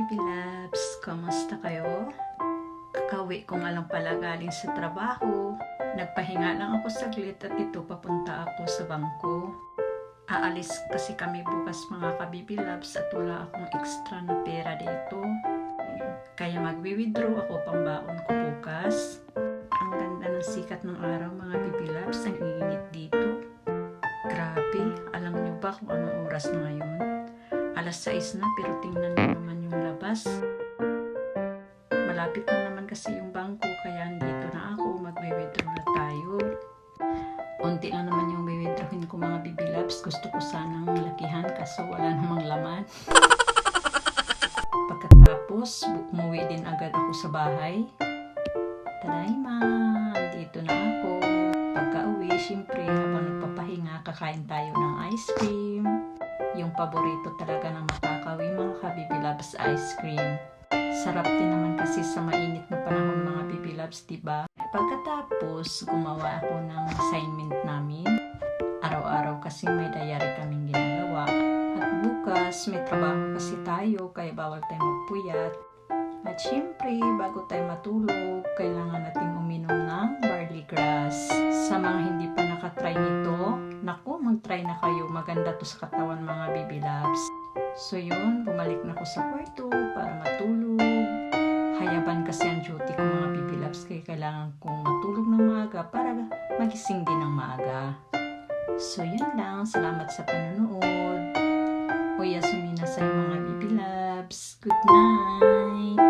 Baby Labs! Kamusta kayo? Kakawi ko nga lang pala galing sa trabaho. Nagpahinga lang ako saglit at ito papunta ako sa bangko. Aalis kasi kami bukas mga ka-Baby at wala akong extra na pera dito. Kaya magwi-withdraw ako pambaon ko bukas. Ang ganda ng sikat ng araw mga Baby Labs. Ang iinit dito. Grabe, alam nyo ba kung anong oras na ngayon? Alas 6 na pero tingnan niyo naman yung labas. Malapit lang naman kasi yung bangko kaya dito na ako, magwi-withdraw na tayo. Unti lang naman yung withdrawin ko mga bibilabs. Gusto ko sanang lakihan kaso wala namang laman. Pagkatapos, umuwi din agad ako sa bahay. Tadayma, andito na ako. Pagka uwi, syempre, habang nagpapahinga, kakain tayo ng ice cream. Yung paborito talaga ng makakawi, mga kabibilabs ice cream. Sarap din naman kasi sa mainit na panahon mga bibilabs, diba? Pagkatapos, gumawa ako ng assignment namin. Araw-araw kasi may diary kaming ginagawa. At bukas, may trabaho kasi tayo, kaya bawal tayo magpuyat. At syempre, bago tayo matulog, kailangan nating uminom ng barley grass. Sa mga hindi pa nakatry nito, naku, mag-try na kayo. Maganda to sa katawan mga baby loves. So yun, bumalik na ako sa kwarto para matulog. Hayaban kasi ang duty ko mga baby loves, kaya kailangan kong matulog ng maaga para magising din ng maaga. So yun lang, salamat sa panonood. Kuya Sumina sa mga baby loves. Good night!